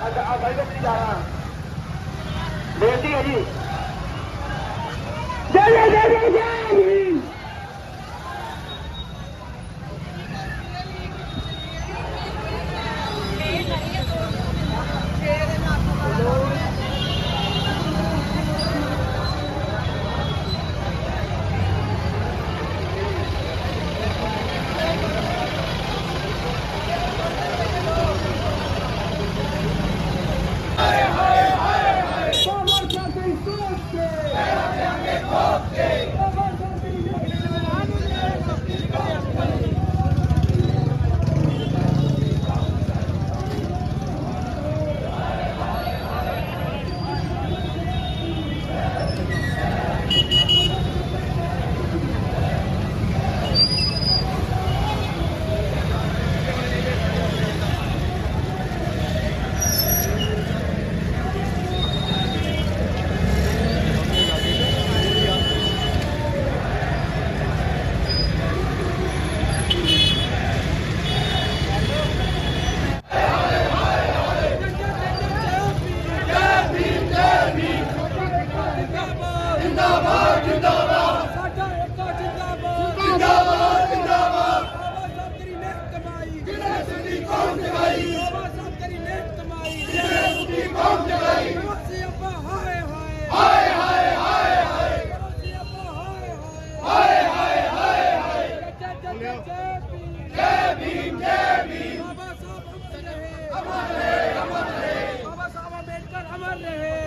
ਅੱਜ ਆ ਬਾਈ ਦਾ ਜਾਣਾ ਬੇਟੀ ਹੈ ਜੀ ਜੈ ਜੈ ਜੈ ਜੈ।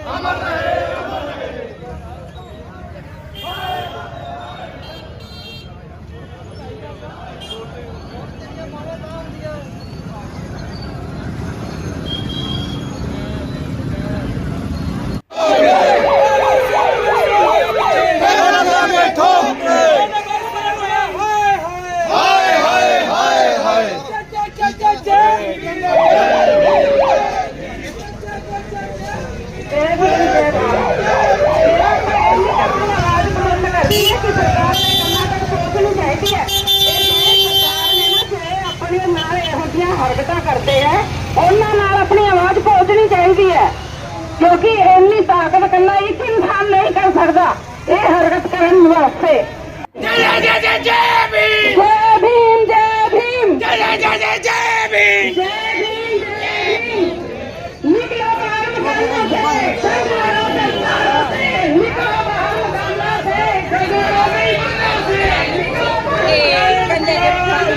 अमर रहे ਚਾਹੀਦੀ ਹੈ। ਇਹ ਜਿਹੜੇ ਸਰਕਾਰ ਨੇ ਨਾ ਜਿਹੜੇ ਆਪਣੇ ਨਾਲ ਇਹੋ ਜਿਹੀਆਂ ਹਰਕਤਾਂ ਕਰਦੇ ਆ ਉਹਨਾਂ ਨਾਲ ਆਪਣੀ ਆਵਾਜ਼ ਪਹੁੰਚਣੀ ਚਾਹੀਦੀ ਹੈ। ਕਿਉਂਕਿ ਇੰਨੀ ਤਾਕਤ ਕੱਲਾ ਇੱਕ ਇਨਸਾਨ ਨਹੀਂ ਕਰ ਸਕਦਾ ਇਹ ਹਰਕਤ ਕਰਨ ਵਾਸਤੇ। ਜੈ ਜੈ ਜੈ ਜੈ ਭੀਮ! ਜੈ ਭੀਮ ਜੈ ਭੀਮ। ਜੈ ਜੈ ਜੈ ਭੀਮ! Yeah.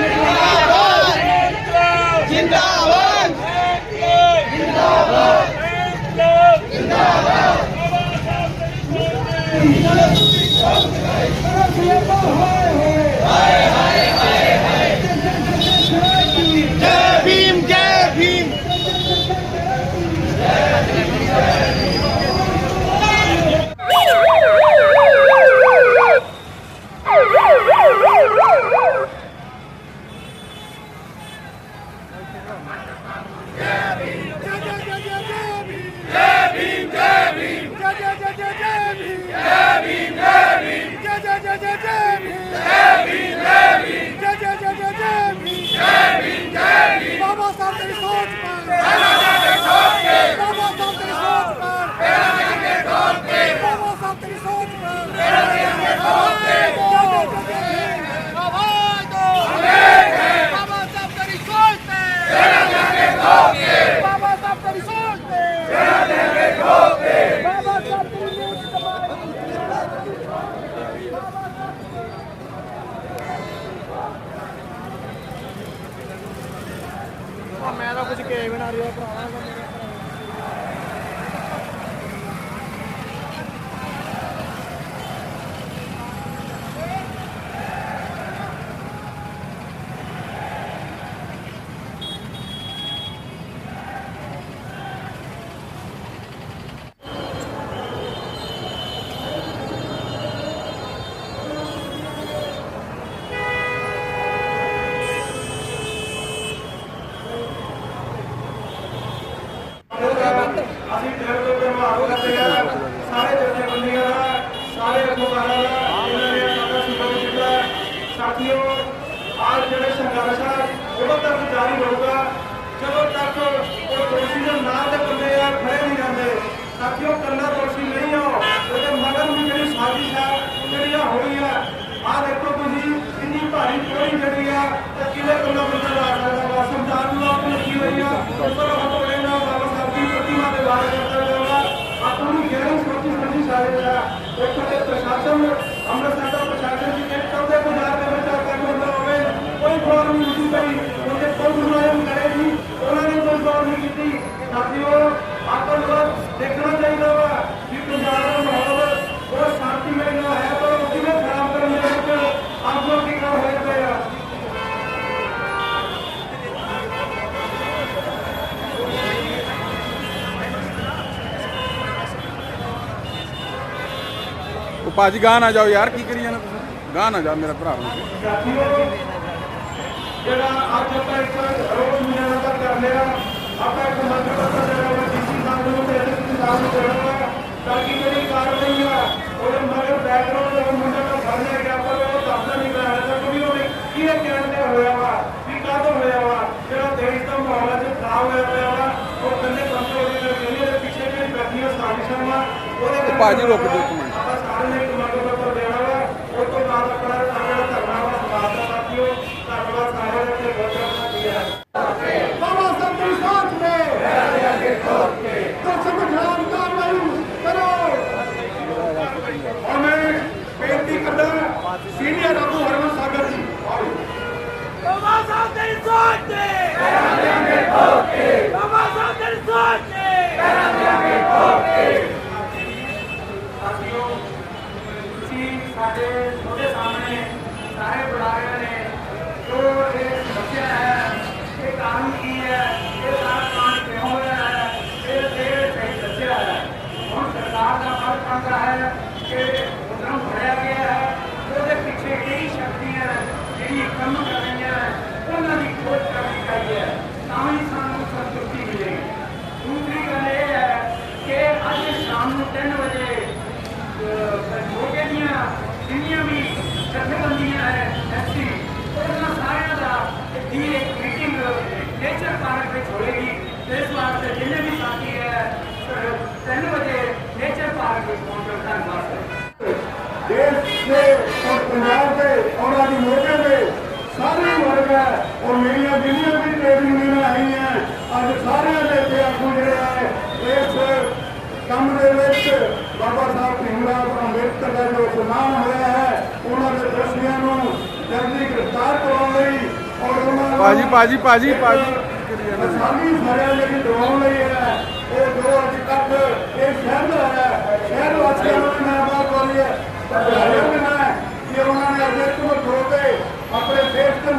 ਮੈਂ ਤਾਂ ਕੁਝ ਕਹਿ ਵੀ ਨਾ ਰਿਹਾ ਭਰਾਵਾ ਅਸੀਂ ਦਿਲ ਤੋਂ ਧੰਨਵਾਦ ਕਰਦੇ ਹਾਂ। ਸਾਰੇ ਜਥੇਬੰਦੀਆਂ ਦਾ, ਸਾਰੇ ਅਧਿਕਾਰੀਆਂ ਦਾ ਜਿਨ੍ਹਾਂ ਨੇ ਸਾਡਾ ਸਹਿਯੋਗ ਦਿੱਤਾ ਸਾਥੀਓ ਆਜ ਜਿਹੜੇ ਸੰਘਰਸ਼ ਹੈ ਉਦੋਂ ਤੱਕ ਜਾਰੀ ਰਹੂਗਾ। ਜਦੋਂ ਤੱਕ ਉਹ ਦੋਸ਼ੀ ਦੇ ਨਾਂ ਦੇ ਬੰਦੇ ਆ ਫੜੇ ਨਹੀਂ ਜਾਂਦੇ ਸਾਥੀਓ ਕੱਲਾ ਦੋਸ਼ੀ ਨਹੀਂ ਆ ਉਹਦੇ ਮਗਰ ਵੀ ਜਿਹੜੀ ਸਾਜ਼ਿਸ਼ ਹੈ ਉਹ ਜਿਹੜੀ ਆ ਹੋਈ ਹੈ ਆਹ ਦੇਖੋ ਤੁਸੀਂ, ਇੰਨੀ ਭਾਰੀ ਕੋਈ ਜਿਹੜੀ ਆ, ਤੇ ਕਿਲੇ ਕੋਲੋਂ ਬੰਦਾ ਲਾ ਸਕਦਾ ਵਾ ਸਮਝਾਉਣ ਨੂੰ ਆਪ ਲੱਗੀ ਹੋਈ ਆ ਉੱਪਰ ਹਟੋੜੇ ਸਾਹਿਬ ਦੇ ਬਾਰੇ ਕਰਦਾ ਜਾਊਗਾ ਆਪਣੀ ਗਹਿਰੀ ਸੋਚੀ ਸਮਝੀ ਸਾਰੇ ਦਾ ਉੱਥੋਂ ਦੇ ਪ੍ਰਸ਼ਾਸਨ, ਅੰਮ੍ਰਿਤਸਰ ਦਾ ਪ੍ਰਸ਼ਾਸਨ ਜੀ ਇੱਕ ਕੌਦੇ ਬਾਜ਼ਾਰ ਦੇ ਵਿੱਚ ਆ ਕੇ ਹੁੰਦਾ ਹੋਵੇ। ਕੋਈ ਫੋਰਮ ਨਹੀਂ ਕੀਤੀ ਗਈ ਉਹਦੇ ਕੋਈ ਮੁਲਾਜ਼ਮ ਕਰੇ ਜੀ ਉਹਨਾਂ ਨੇ ਕੋਈ ਫੋਰਮ ਨਹੀਂ ਕੀਤੀ। ਸਾਥੀਓ, ਆਪਾਂ ਨੂੰ ਦੇਖਣਾ ਚਾਹੀਦਾ ਵਾ ਕਿ ਪੰਜਾਬ ਦਾ ਮਾਹੌਲ ਉਹ ਸ਼ਾਂਤੀਮਈ ਨਾ ਹੈ ਪਰ ਉਹ ਕਿਵੇਂ ਖਰਾਬ ਕਰਨ ਦੇ ਵਿੱਚ ਆਪੋ ਕੀ ਕਰ ਹੋਏ ਪਏ ਆ ਉਹ ਭਾਜੀ, ਗਾਹ ਨਾ ਜਾਓ ਯਾਰ, ਕੀ ਕਰੀ ਜਾਣਾ ਤੁਸੀਂ? ਗਾਹ ਨਾ ਜਾ ਮੇਰਾ ਭਰਾ ਜਿਹੜਾ ਅੱਜ ਆਪਾਂ ਇੱਕ ਰੋਜ਼ ਮਿਲਣਾ ਦਾ ਕਰ ਲਿਆ ਆਪਾਂ ਇੱਕ ਮੰਤਰ ਪੱਤਰ ਜਿਹੜਾ ਡੀਸੀ ਸਾਹਿਬ ਨੂੰ ਤੇ ਐਸਪੀ ਸਾਹਿਬ ਤਾਂ ਕਿ ਜਿਹੜੀ ਕਾਰਵਾਈ ਆ ਉਹਦੇ ਮਗਰ ਬੈਕਗ੍ਰਾਉਂਡ ਦੇ ਮੁੰਡੇ ਨੂੰ ਫੜ ਲਿਆ ਗਿਆ। ਪਰ ਉਹ ਦੱਸਦਾ ਨਹੀਂ ਪਿਆ ਹਾਲੇ ਤੱਕ ਉਹਨੇ ਕੀ ਕਹਿਣ ਤੇ ਹੋਇਆ ਵਾ ਕੀ ਕਾਹਦੋਂ ਹੋਇਆ ਵਾ ਜਿਹੜਾ ਦੇਸ਼ ਦਾ ਮਾਹੌਲ ਅੱਜ ਖਰਾਬ ਹੋਇਆ ਪਿਆ ਵਾ ਉਹ ਕੰਨੇ ਕੰਟਰੋਲ ਦੇ ਜਿਹੜੇ ਪਿੱਛੇ ਜਿਹੜੀ ਬੈਠੀਆਂ ਸਾਜ਼ਿਸ਼ਾਂ ਵਾ ਉਹਦੇ ਭਾਜੀ ਰੁਕ ਜਾਓ ਉਹ ਮੇਰੀਆਂ ਜਿਹੜੀਆਂ ਵੀ ਟ੍ਰੇਡ ਯੂਨੀਅਨ ਆਈਆਂ ਅੱਜ ਸਾਰਿਆਂ ਦੇ ਤੇ ਆਗੂ ਲਈ ਔਰ ਪਾਜੀ ਪਾਜੀ ਪਾਜੀ ਪਾਜੀ ਸਾਡੀ ਸਾਰਿਆਂ ਦੇ ਦਵਾਉਣ ਲਈ ਹੈ ਇਹ ਜੋ ਅੱਜ ਤੱਕ ਇਹ ਸ਼ਹਿਰ ਦਾ ਹੈ ਸ਼ਹਿਰ ਵਾਸੀਆਂ ਨੂੰ ਮੈਂ ਬਾਤ ਕਰੀ ਹੈ ਤਾਂ ਬੁਲਾਇਆ ਕਿ ਉਹਨਾਂ ਨੇ ਅਜੇ ਤੋਂ ਰੋਕੇ ਆਪਣੇ ਦੇਸ਼ ਦੇ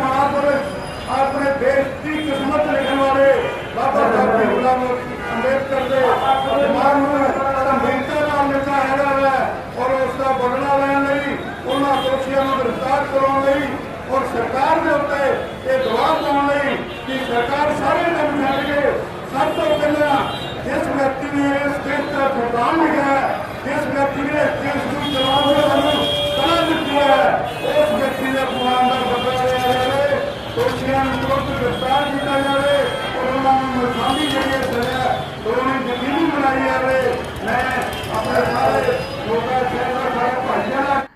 ਆਪਣੇ ਦੇਸ਼ ਦੀ ਕਿਸਮਤ ਲਿਖਣ ਵਾਲੇ ਬਾਬਾ ਸਾਹਿਬ ਦੇ ਗੁਲਾਮ ਅੰਬੇਦਕਰ ਦੇ ਸਨਮਾਨ ਨੂੰ ਗੰਭੀਰਤਾ ਨਾਲ ਲਿਖਿਆ ਹੈਗਾ ਹੈ ਔਰ ਉਸ ਦਾ ਬਦਲਾ ਲੈਣ ਲਈ ਉਹਨਾਂ ਦੋਸ਼ੀਆਂ ਨੂੰ ਗ੍ਰਿਫਤਾਰ ਕਰਾਉਣ ਲਈ ਔਰ ਸਰਕਾਰ ਦੇ ਉੱਤੇ ਇਹ ਦਬਾਅ ਪਾਉਣ ਲਈ ਕਿ ਸਰਕਾਰ ਸਾਰੇ ਕੰਮ ਛੱਡ ਕੇ ਸਭ ਤੋਂ ਪਹਿਲਾਂ ਜਿਸ ਵਿਅਕਤੀ ਨੇ ਇਸ ਦੇਸ਼ ਦਾ ਪ੍ਰਧਾਨ ਲਿਖਿਆ ਹੈ ਜਿਸ ਵਿਅਕਤੀ ਨੇ ਇਸ ਦੇਸ਼ ਨੂੰ ਚਲਾਉਣ ਦਾ ਸਾਨੂੰ ਕਲਾ ਦਿੱਤੀ ਹੈ ਉਸ ਵਿਅਕਤੀ ਦਾ ਪ੍ਰਮਾਣ ਦਾ ਬਦਲਾ ਲਿਆ ਜਾਵੇ ਦੋਸ਼ੀਆਂ ਨੂੰ ਤੁਰੰਤ ਗ੍ਰਿਫਤਾਰ ਕੀਤਾ ਜਾਵੇ ਔਰ ਉਹਨਾਂ ਨੂੰ ਮਸਾਂਦੀ ਜਿਹੜੀ ਸਜ਼ਾ ਦੋਨੇ ਯਕੀਨੀ ਬਣਾਈ ਜਾਵੇ। ਮੈਂ ਆਪਣੇ ਸਾਰੇ ਲੋਕਾਂ, ਸ਼ਹਿਰ ਦਾ ਸਾਰੇ ਭਾਈਆਂ ਦਾ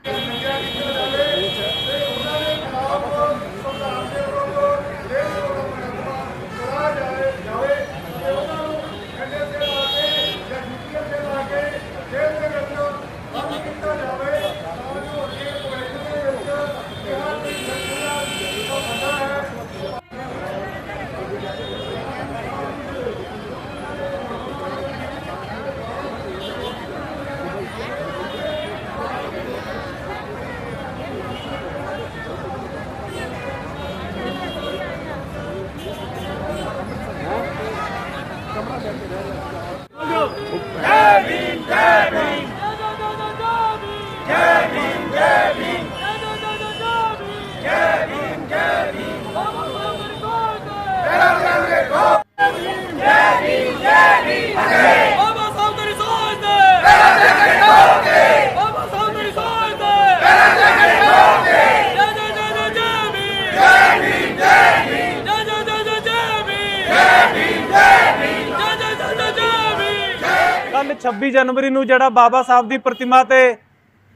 ਜਨਵਰੀ ਨੂੰ ਜਿਹੜਾ ਬਾਬਾ ਸਾਹਿਬ ਦੀ ਪ੍ਰਤਿਮਾ ਤੇ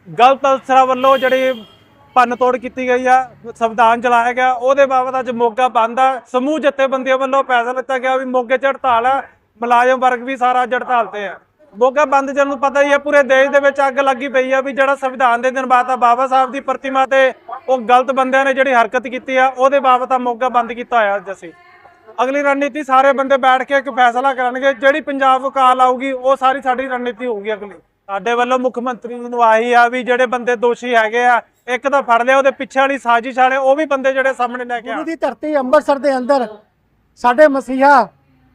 ਗਲਤ ਅਨਸਰਾਂ ਵੱਲੋਂ ਜਿਹੜੀ ਭੰਨ ਤੋੜ ਕੀਤੀ ਗਈ ਆ, ਸੰਵਿਧਾਨ ਚਲਾਇਆ ਗਿਆ, ਉਹਦੇ ਬਾਬਤ ਅੱਜ ਮੋਗਾ ਬੰਦ ਆ। ਸਮੂਹ ਜਥੇਬੰਦੀਆਂ ਵੱਲੋਂ ਫੈਸਲਾ ਲਿੱਤਾ ਗਿਆ ਵੀ ਮੋਗੇ 'ਚ ਹੜਤਾਲ ਆ, ਮੁਲਾਜ਼ਮ ਵਰਗ ਵੀ ਸਾਰਾ ਹੜਤਾਲ ਤੇ ਆ। ਮੋਗਾ ਬੰਦ ਜਨ ਨੂੰ ਪਤਾ ਹੀ ਆ, ਪੂਰੇ ਦੇਸ਼ ਦੇ ਵਿੱਚ ਅੱਗ ਲੱਗੀ ਪਈ ਆ ਵੀ ਜਿਹੜਾ ਸੰਵਿਧਾਨ ਦੇ ਦਿਨ ਬਾਅਦ ਆ ਬਾਬਾ ਸਾਹਿਬ ਦੀ ਪ੍ਰਤਿਮਾ ਤੇ ਉਹ ਗਲਤ ਬੰਦਿਆਂ ਨੇ ਜਿਹੜੀ ਹਰਕਤ ਕੀਤੀ ਆ, ਉਹਦੇ ਬਾਬਤ ਆ ਮੋਗਾ ਬੰਦ ਕੀਤਾ ਹੋਇਆ ਅੱਜ ਅਸੀਂ। ਅਗਲੀ ਰਣਨੀਤੀ ਸਾਰੇ ਬੰਦੇ ਬੈਠ ਕੇ ਇੱਕ ਫੈਸਲਾ ਕਰਨਗੇ ਜਿਹੜੀ ਪੰਜਾਬ ਕਾਲ ਆਊਗੀ ਉਹ ਸਾਰੀ ਸਾਡੀ ਰਣਨੀਤੀ ਹੋਊਗੀ ਅਗਲੀ। ਸਾਡੇ ਵੱਲੋਂ ਮੁੱਖ ਮੰਤਰੀ ਨੂੰ ਆਹੀ ਆ ਵੀ ਜਿਹੜੇ ਬੰਦੇ ਦੋਸ਼ੀ ਹੈਗੇ ਆ ਇੱਕ ਤਾਂ ਫੜ ਲਿਆ ਉਹਦੇ ਪਿੱਛੇ ਵਾਲੀ ਸਾਜ਼ਿਸ਼ ਵਾਲੇ ਉਹ ਵੀ ਬੰਦੇ ਜਿਹੜੇ ਸਾਹਮਣੇ ਲੈ ਕੇ ਗੁਰੂ ਆਉਣ ਦੀ ਧਰਤੀ ਅੰਮ੍ਰਿਤਸਰ ਦੇ ਅੰਦਰ ਸਾਡੇ ਮਸੀਹਾ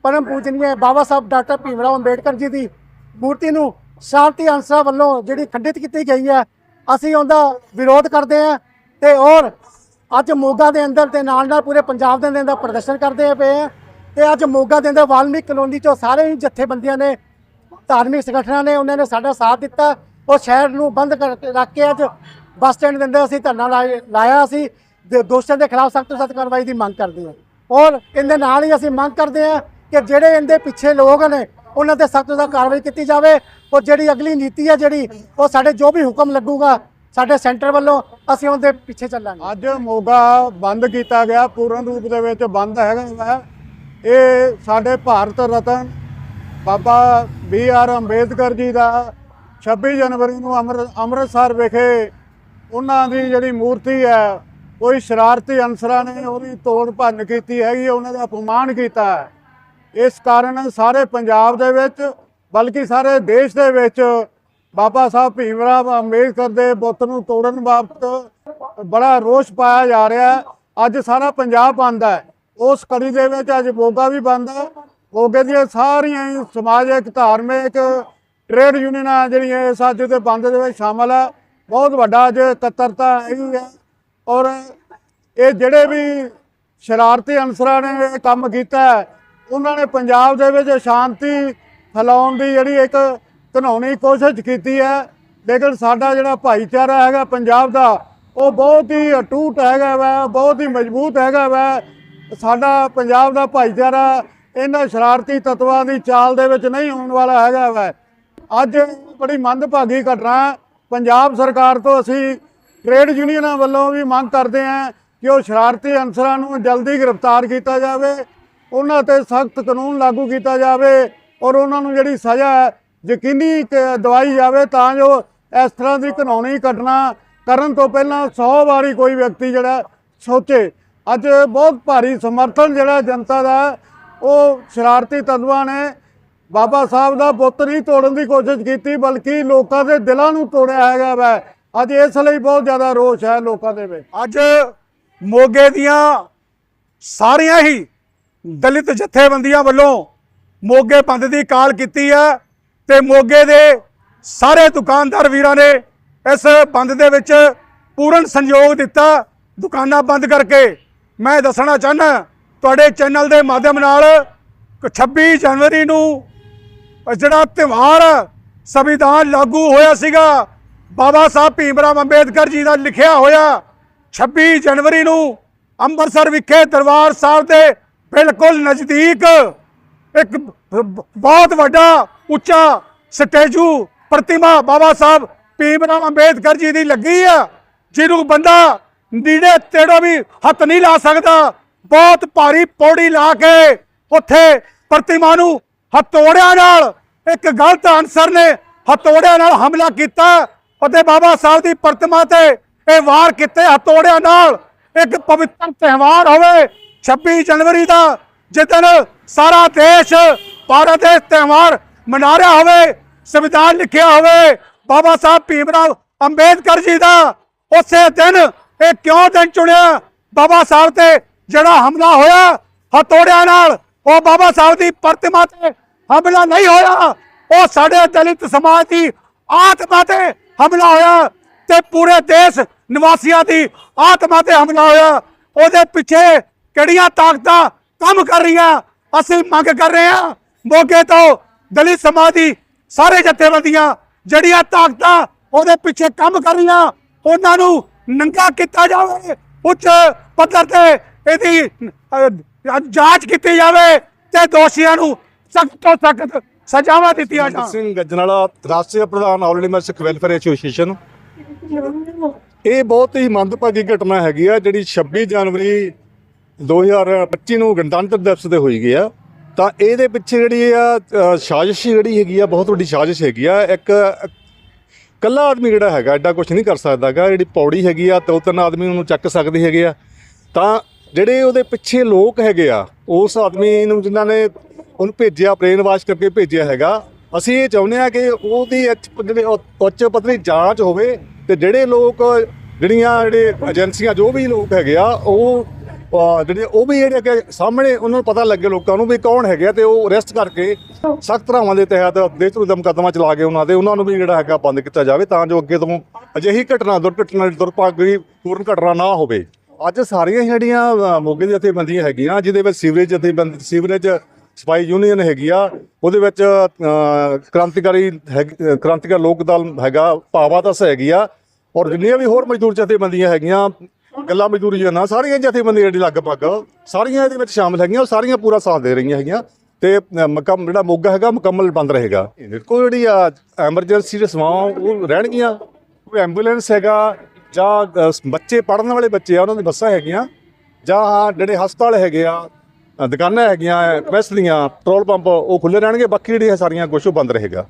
ਪਰਮ ਪੂਜਨੀਏ ਬਾਬਾ ਸਾਹਿਬ ਡਾਕਟਰ ਭੀਮਰਾਓ ਅੰਬੇਡਕਰ ਜੀ ਦੀ ਮੂਰਤੀ ਨੂੰ ਸ਼ਾਂਤੀ ਅੰਸਰਾ ਵੱਲੋਂ ਜਿਹੜੀ ਖੰਡਿਤ ਕੀਤੀ ਗਈ ਹੈ ਅਸੀਂ ਉਹਦਾ ਵਿਰੋਧ ਕਰਦੇ ਹਾਂ ਤੇ ਔਰ ਅੱਜ ਮੋਗਾ ਦੇ ਅੰਦਰ ਤੇ ਨਾਲ ਨਾਲ ਪੂਰੇ ਪੰਜਾਬ ਦੇ ਅੰਦਰ ਪ੍ਰਦਰਸ਼ਨ ਕਰਦੇ ਪਏ ਆ। ਤੇ ਅੱਜ ਮੋਗਾ ਦੇ ਅੰਦਰ ਵਾਲਮੀਕ ਕਲੋਨੀ ਚੋਂ ਸਾਰੇ ਹੀ ਜਥੇਬੰਦੀਆਂ ਨੇ, ਧਾਰਮਿਕ ਸੰਗਠਨਾਂ ਨੇ, ਉਹਨਾਂ ਨੇ ਸਾਡਾ ਸਾਥ ਦਿੱਤਾ। ਉਹ ਸ਼ਹਿਰ ਨੂੰ ਬੰਦ ਕਰ ਰੱਖ ਕੇ ਅੱਜ ਬੱਸ ਸਟੈਂਡ ਦੇ ਅੰਦਰ ਅਸੀਂ ਧਰਨਾ ਲਾਏ- ਲਾਇਆ ਸੀ। ਦੋਸ਼ੀਆਂ ਦੇ ਖਿਲਾਫ ਸਖਤ ਤੋਂ ਸਖਤ ਕਾਰਵਾਈ ਦੀ ਮੰਗ ਕਰਦੇ ਹਾਂ ਔਰ ਇਹਦੇ ਨਾਲ ਹੀ ਅਸੀਂ ਮੰਗ ਕਰਦੇ ਹਾਂ ਕਿ ਜਿਹੜੇ ਇਹਦੇ ਪਿੱਛੇ ਲੋਕ ਨੇ, ਉਹਨਾਂ ਤੇ ਸਖਤ ਤੋਂ ਸਖਤ ਕਾਰਵਾਈ ਕੀਤੀ ਜਾਵੇ। ਔਰ ਜਿਹੜੀ ਅਗਲੀ ਨੀਤੀ ਹੈ ਜਿਹੜੀ, ਉਹ ਸਾਡੇ ਜੋ ਵੀ ਹੁਕਮ ਲੱਗੂਗਾ ਸਾਡੇ ਸੈਂਟਰ ਵੱਲੋਂ ਅਸੀਂ ਉਹਦੇ ਪਿੱਛੇ ਚੱਲਾਂਗੇ। ਅੱਜ ਮੋਗਾ ਬੰਦ ਕੀਤਾ ਗਿਆ, ਪੂਰਨ ਰੂਪ ਦੇ ਵਿੱਚ ਬੰਦ ਹੈਗਾ ਇਹ ਸਾਡੇ ਭਾਰਤ ਰਤਨ ਬਾਬਾ ਬੀ ਆਰ ਅੰਬੇਦਕਰ ਜੀ ਦਾ 26 ਜਨਵਰੀ ਨੂੰ ਅੰਮ੍ਰਿ- ਅੰਮ੍ਰਿਤਸਰ ਵਿਖੇ ਉਹਨਾਂ ਦੀ ਜਿਹੜੀ ਮੂਰਤੀ ਹੈ, ਕੋਈ ਸ਼ਰਾਰਤੀ ਅਨਸਰਾਂ ਨੇ ਉਹਦੀ ਤੋੜ ਭੰਨ ਕੀਤੀ ਹੈਗੀ, ਉਹਨਾਂ ਦਾ ਅਪਮਾਨ ਕੀਤਾ ਹੈ। ਇਸ ਕਾਰਨ ਸਾਰੇ ਪੰਜਾਬ ਦੇ ਵਿੱਚ, ਬਲਕਿ ਸਾਰੇ ਦੇਸ਼ ਦੇ ਵਿੱਚ ਬਾਬਾ ਸਾਹਿਬ ਭੀਮ ਰਾਓ ਅੰਬੇਦਕਰ ਦੇ ਬੁੱਤ ਨੂੰ ਤੋੜਨ ਬਾਬਤ ਬੜਾ ਰੋਸ ਪਾਇਆ ਜਾ ਰਿਹਾ ਅੱਜ ਸਾਰਾ ਪੰਜਾਬ ਬੰਦ ਹੈ। ਉਸ ਕੜੀ ਦੇ ਵਿੱਚ ਅੱਜ ਮੋਗਾ ਵੀ ਬੰਦ ਹੈ। ਮੋਗੇ ਦੀਆਂ ਸਾਰੀਆਂ ਹੀ ਸਮਾਜਿਕ ਧਾਰਮਿਕ ਟ੍ਰੇਡ ਯੂਨੀਅਨਾਂ ਜਿਹੜੀਆਂ ਇਸ ਅੱਜ ਦੇ ਬੰਦ ਦੇ ਵਿੱਚ ਸ਼ਾਮਲ ਹੈ। ਬਹੁਤ ਵੱਡਾ ਅੱਜ ਇਕੱਤਰਤਾ ਹੈਗੀ ਹੈ। ਔਰ ਇਹ ਜਿਹੜੇ ਵੀ ਸ਼ਰਾਰਤੀ ਅਨਸਰਾਂ ਨੇ ਇਹ ਕੰਮ ਕੀਤਾ ਹੈ, ਉਹਨਾਂ ਨੇ ਪੰਜਾਬ ਦੇ ਵਿੱਚ ਸ਼ਾਂਤੀ ਫੈਲਾਉਣ ਦੀ ਜਿਹੜੀ ਇੱਕ ਘਿਨਾਉਣੀ ਕੋਸ਼ਿਸ਼ ਕੀਤੀ ਹੈ, ਲੇਕਿਨ ਸਾਡਾ ਜਿਹੜਾ ਭਾਈਚਾਰਾ ਹੈਗਾ ਪੰਜਾਬ ਦਾ, ਉਹ ਬਹੁਤ ਹੀ ਅਟੂਟ ਹੈਗਾ ਵਾ, ਬਹੁਤ ਹੀ ਮਜ਼ਬੂਤ ਹੈਗਾ ਵਾ ਸਾਡਾ ਪੰਜਾਬ ਦਾ ਭਾਈਚਾਰਾ ਇਹਨਾਂ ਸ਼ਰਾਰਤੀ ਤੱਤਵਾਂ ਦੀ ਚਾਲ ਦੇ ਵਿੱਚ ਨਹੀਂ ਆਉਣ ਵਾਲਾ ਹੈਗਾ ਵਾ ਅੱਜ ਬੜੀ ਮੰਦਭਾਗੀ ਘਟਨਾ ਹੈ। ਪੰਜਾਬ ਸਰਕਾਰ ਤੋਂ ਅਸੀਂ ਟ੍ਰੇਡ ਯੂਨੀਅਨਾਂ ਵੱਲੋਂ ਵੀ ਮੰਗ ਕਰਦੇ ਹਾਂ ਕਿ ਉਹ ਸ਼ਰਾਰਤੀ ਅਨਸਰਾਂ ਨੂੰ ਜਲਦੀ ਗ੍ਰਿਫਤਾਰ ਕੀਤਾ ਜਾਵੇ, ਉਹਨਾਂ ਤੇ ਸਖਤ ਕਾਨੂੰਨ ਲਾਗੂ ਕੀਤਾ ਜਾਵੇ ਔਰ ਉਹਨਾਂ ਨੂੰ ਜਿਹੜੀ ਸਜ਼ਾ ਹੈ ਯਕੀਨੀ ਕ- ਦਵਾਈ ਜਾਵੇ ਤਾਂ ਜੋ ਇਸ ਤਰ੍ਹਾਂ ਦੀ ਕਾਨੂੰਨੀ ਘਟਨਾ ਕਰਨ ਤੋਂ ਪਹਿਲਾਂ 100 ਵਾਰੀ ਕੋਈ ਵਿਅਕਤੀ ਜਿਹੜਾ ਸੋਚੇ। ਅੱਜ ਬਹੁਤ ਭਾਰੀ ਸਮਰਥਨ ਜਿਹੜਾ ਜਨਤਾ ਦਾ, ਉਹ ਸ਼ਰਾਰਤੀ ਤੱਤਵਾਂ ਨੇ ਬਾਬਾ ਸਾਹਿਬ ਦਾ ਬੁੱਤ ਨਹੀਂ ਤੋੜਨ ਦੀ ਕੋਸ਼ਿਸ਼ ਕੀਤੀ, ਬਲਕਿ ਲੋਕਾਂ ਦੇ ਦਿਲਾਂ ਨੂੰ ਤੋੜਿਆ ਹੈਗਾ ਵੈ। ਅੱਜ ਇਸ ਲਈ ਬਹੁਤ ਜ਼ਿਆਦਾ ਰੋਸ਼ ਹੈ ਲੋਕਾਂ ਦੇ ਵਿੱਚ। ਅੱਜ ਮੋਗੇ ਦੀਆਂ ਸਾਰੀਆਂ ਹੀ ਦਲਿਤ ਜਥੇਬੰਦੀਆਂ ਵੱਲੋਂ ਮੋਗੇ ਬੰਦ ਦੀ ਕਾਲ ਕੀਤੀ ਹੈ। ਤੇ ਮੋਗੇ ਦੇ ਸਾਰੇ ਦੁਕਾਨਦਾਰ ਵੀਰਾਂ ਨੇ ਇਸ ਬੰਦ ਦੇ ਵਿੱਚ ਪੂਰਨ ਸੰਯੋਗ ਦਿੱਤਾ ਦੁਕਾਨਾਂ ਬੰਦ ਕਰਕੇ। ਮੈਂ ਦੱਸਣਾ ਚਾਹਨਾ ਤੁਹਾਡੇ ਚੈਨਲ ਦੇ ਮਾਧਿਅਮ ਨਾਲ ਕਿ 26 ਜਨਵਰੀ ਨੂੰ ਜਿਹੜਾ ਤਿਉਹਾਰ ਸੰਵਿਧਾਨ ਲਾਗੂ ਹੋਇਆ ਸੀਗਾ, ਬਾਬਾ ਸਾਹਿਬ ਭੀਮਰਾਵ ਅੰਬੇਦਕਰ ਜੀ ਦਾ ਲਿਖਿਆ ਹੋਇਆ 26 ਜਨਵਰੀ ਨੂੰ ਅੰਮ੍ਰਿਤਸਰ ਵਿਖੇ ਦਰਬਾਰ ਸਾਹਿਬ ਦੇ ਬਿਲਕੁਲ ਨਜ਼ਦੀਕ ਇੱਕ ਬਹੁਤ ਵੱਡਾ ਉੱਚਾ ਸਟੈਚੂ ਪ੍ਰਤਿਮਾ ਬਾਬਾ ਸਾਹਿਬ ਭੀਮਰਾਵ ਅੰਬੇਦਕਰ ਜੀ ਦੀ ਲੱਗੀ ਆ, ਜਿਹਨੂੰ ਬੰਦਾ ਨੀੜੇ ਤੇੜੋ ਵੀ ਹੱਥ ਨਹੀਂ ਲਾ ਸਕਦਾ। ਬਹੁਤ ਭਾਰੀ ਪੌੜੀ ਲਾ ਕੇ ਉੱਥੇ ਪ੍ਰਤਿਮਾ ਨੂੰ ਹਥੌੜਿਆਂ ਨਾਲ, ਇੱਕ ਗਲਤ ਅਨਸਰ ਨੇ ਹਥੌੜਿਆਂ ਨਾਲ ਹਮਲਾ ਕੀਤਾ। ਅਤੇ ਬਾਬਾ ਸਾਹਿਬ ਦੀ ਪ੍ਰਤਿਮਾ ਤੇ ਇਹ ਵਾਰ ਕੀਤੇ ਹਥੌੜਿਆਂ ਨਾਲ। ਇੱਕ ਪਵਿੱਤਰ ਤਿਉਹਾਰ ਹੋਵੇ 26 ਜਨਵਰੀ ਦਾ, ਜਿਸ ਦਿਨ ਸਾਰਾ ਦੇਸ਼, ਭਾਰਤ ਦੇ ਤਿਉਹਾਰ ਮਨਾ ਰਿਹਾ ਹੋਵੇ, ਸੰਵਿਧਾਨ ਲਿਖਿਆ ਹੋਵੇ। ਬਾਬਾ ਸਾਹਿਬ ਭੀਮਰਾਵ ਅੰਬੇਦਕਰ ਜੀ ਦਾ ਉਸੇ ਦਿਨ ਇਹ ਕਿਉਂ ਦਿਨ ਚੁਣਿਆ? ਬਾਬਾ ਸਾਹਿਬ ਤੇ ਜਿਹੜਾ ਹਮਲਾ ਹੋਇਆ ਹਥੋੜਿਆਂ ਨਾਲ, ਉਹ ਬਾਬਾ ਸਾਹਿਬ ਦੀ ਪ੍ਰਤਿਮਾ ਤੇ ਹਮਲਾ ਨਹੀਂ ਹੋਇਆ। ਉਹ ਸਾਡੇ ਦਲਿਤ ਸਮਾਜ ਦੀ ਆਤਮਾ ਤੇ ਹਮਲਾ ਹੋਇਆ ਤੇ ਪੂਰੇ ਦੇਸ਼ ਨਿਵਾਸੀਆਂ ਦੀ ਆਤਮਾ ਤੇ ਹਮਲਾ ਹੋਇਆ। ਉਹਦੇ ਪਿੱਛੇ ਕਿਹੜੀਆਂ ਤਾਕਤਾਂ ਕੰਮ ਕਰ ਰਹੀਆਂ? ਅਸੀਂ ਮੰਗ ਕਰ ਰਹੇ ਹਾਂ ਮੋਗੇ ਤੋਂ ਦਲਿਤ ਸਮਾਜ ਦੀ ਸਾਰੇ ਜਥੇਬੰਦੀਆਂ ਜਿਹੜੀਆਂ ਤਾਕਤਾਂ ਉਹਦੇ ਪਿੱਛੇ ਕੰਮ ਕਰ ਰਹੀਆਂ ਉਹਨਾਂ ਨੂੰ ਨੰਗਾ ਕੀਤਾ ਜਾਵੇ ਉੱਚ ਪੱਧਰ ਤੇ ਇਹਦੀ ਜਾਂਚ ਕੀਤੀ ਜਾਵੇ ਤੇ ਦੋਸ਼ੀਆਂ ਨੂੰ ਸਖਤ ਤੋਂ ਸਖਤ ਸਜ਼ਾਵਾਂ ਦਿੱਤੀਆਂ ਜਾਣ। ਸਿੰਘ ਗੱਜਣਾਲਾ ਰਾਸ਼ਟਰੀ ਪ੍ਰਧਾਨ all India Sikh welfare association ਇਹ ਬਹੁਤ ਹੀ ਮੰਦਭਾਗੀ ਘਟਨਾ ਹੈਗੀ ਆ ਜਿਹੜੀ 26 ਜਨਵਰੀ 2025 ਨੂੰ ਗਣਤੰਤਰ ਦਿਵਸ ਤੇ ਹੋਈ ਗਈ ਆ। ਤਾਂ ਇਹਦੇ ਪਿੱਛੇ ਜਿਹੜੀ ਆ ਸਾਜ਼ਿਸ਼ ਜਿਹੜੀ ਹੈਗੀ ਆ, ਬਹੁਤ ਵੱਡੀ ਸਾਜ਼ਿਸ਼ ਹੈਗੀ ਆ। ਇੱਕ ਕੱਲਾ ਆਦਮੀ ਜਿਹੜਾ ਹੈਗਾ, ਐਡਾ ਕੁਝ ਨਹੀਂ ਕਰ ਸਕਦਾਗਾ ਜਿਹੜੀ ਪੌੜੀ ਹੈਗੀ ਆ, ਦੋ ਤਿੰਨ ਆਦਮੀ ਉਹਨੂੰ ਚੱਕ ਸਕਦੇ ਹੈਗੇ ਆ। ਤਾਂ ਜਿਹੜੇ ਉਹਦੇ ਪਿੱਛੇ ਲੋਕ ਹੈਗੇ ਆ, ਉਸ ਆਦਮੀ ਨੂੰ ਜਿਨ੍ਹਾਂ ਨੇ ਉਹਨੂੰ ਭੇਜਿਆ ਬ੍ਰੇਨ ਵਾਸ਼ ਕਰਕੇ ਭੇਜਿਆ ਹੈਗਾ, ਅਸੀਂ ਇਹ ਚਾਹੁੰਦੇ ਆ ਕਿ ਉਹਦੀ ਉੱਚ- ਜਿਹੜੇ ਉੱਚ ਪੱਧਰੀ ਜਾਂਚ ਹੋਵੇ ਤੇ ਜਿਹੜੇ ਲੋਕ, ਜਿਹੜੀਆਂ ਜਿਹੜੇ ਏਜੰਸੀਆਂ, ਜੋ ਵੀ ਲੋਕ ਹੈਗੇ ਆ, ਉਹ ਜਿਹੜੇ ਉਹ ਵੀ ਜਿਹੜੇ ਅੱਗੇ ਸਾਹਮਣੇ ਉਹਨਾਂ ਨੂੰ ਪਤਾ ਲੱਗੇ ਲੋਕਾਂ ਨੂੰ ਵੀ ਕੌਣ ਹੈਗੇ ਆ ਤੇ ਉਹ ਅਰੈਸਟ ਕਰਕੇ ਸਖਤ ਧਾਰਾਵਾਂ ਦੇ ਤਹਿਤ ਦੇਸ਼ ਵਿਰੁੱਧ ਮੁਕੱਦਮਾ ਚਲਾ ਕੇ ਉਹਨਾਂ ਦੇ ਉਹਨਾਂ ਨੂੰ ਵੀ ਜਿਹੜਾ ਹੈਗਾ ਬੰਦ ਕੀਤਾ ਜਾਵੇ ਤਾਂ ਜੋ ਅੱਗੇ ਤੋਂ ਅਜਿਹੀ ਘਟਨਾ ਦੁਰਘਟਨਾ ਦੁਰਭਾਗੀ ਪੂਰਨ ਘਟਨਾ ਨਾ ਹੋਵੇ। ਅੱਜ ਸਾਰੀਆਂ ਜਿਹੜੀਆਂ ਮੋਗੇ ਦੀਆਂ ਜਥੇਬੰਦੀਆਂ ਹੈਗੀਆਂ ਜਿਹਦੇ ਵਿੱਚ ਸੀਵਰੇਜ ਜਥੇਬੰਦੀ ਸੀਵਰੇਜ ਸਫ਼ਾਈ ਯੂਨੀਅਨ ਹੈਗੀ ਆ ਉਹਦੇ ਵਿੱਚ ਅ, ਕ੍ਰਾਂਤੀਕਾਰੀ ਹੈਗ- ਕ੍ਰਾਂਤੀਕਾਰੀ ਲੋਕ ਦਲ ਹੈਗਾ ਭਾਵਾ ਦਸ ਹੈਗੀ ਆ ਔਰ ਜਿੰਨੀਆਂ ਵੀ ਹੋਰ ਮਜ਼ਦੂਰ ਜਥੇਬੰਦੀਆਂ ਹੈਗੀਆਂ ਗੱਲਾਂ ਮਜ਼ਦੂਰੀ ਨਾ ਸਾਰੀਆਂ ਜਥੇਬੰਦੀਆਂ ਜਿਹੜੀ ਲਗਭਗ ਸਾਰੀਆਂ ਇਹਦੇ ਵਿੱਚ ਸ਼ਾਮਲ ਹੈਗੀਆਂ ਉਹ ਸਾਰੀਆਂ ਪੂਰਾ ਸਾਥ ਦੇ ਰਹੀਆਂ ਹੈਗੀਆਂ। ਤੇ ਅ, ਮੁਕੰਮ ਜਿਹੜਾ ਮੋਗਾ ਹੈਗਾ ਮੁਕੰਮਲ ਬੰਦ ਰਹੇਗਾ। ਦੇਖੋ ਜਿਹੜੀ ਆ ਐਮਰਜੈਂਸੀ ਦੇ ਸੇਵਾਵਾਂ ਉਹ ਰਹਿਣਗੀਆਂ। ਕੋਈ ਐਂਬੂਲੈਂਸ ਹੈਗਾ ਜਾਂ ਬੱਚੇ ਪੜਨ ਵਾਲੇ ਬੱਚੇ ਆ ਉਹਨਾਂ ਦੀ ਬੱਸਾਂ ਹੈਗੀਆਂ ਜਾਂ ਜਿਹੜੇ ਹਸਪਤਾਲ ਹੈਗੇ ਆ ਦੁਕਾਨਾਂ ਹੈਗੀਆਂ ਵੈਸਟ ਦੀਆਂ ਪੈਟਰੋਲ ਪੰਪ ਉਹ ਖੁੱਲੇ ਰਹਿਣਗੇ ਬਾਕੀ ਜਿਹੜੀਆਂ ਸਾਰੀਆਂ ਕੁਝ ਉਹ ਬੰਦ ਰਹੇਗਾ।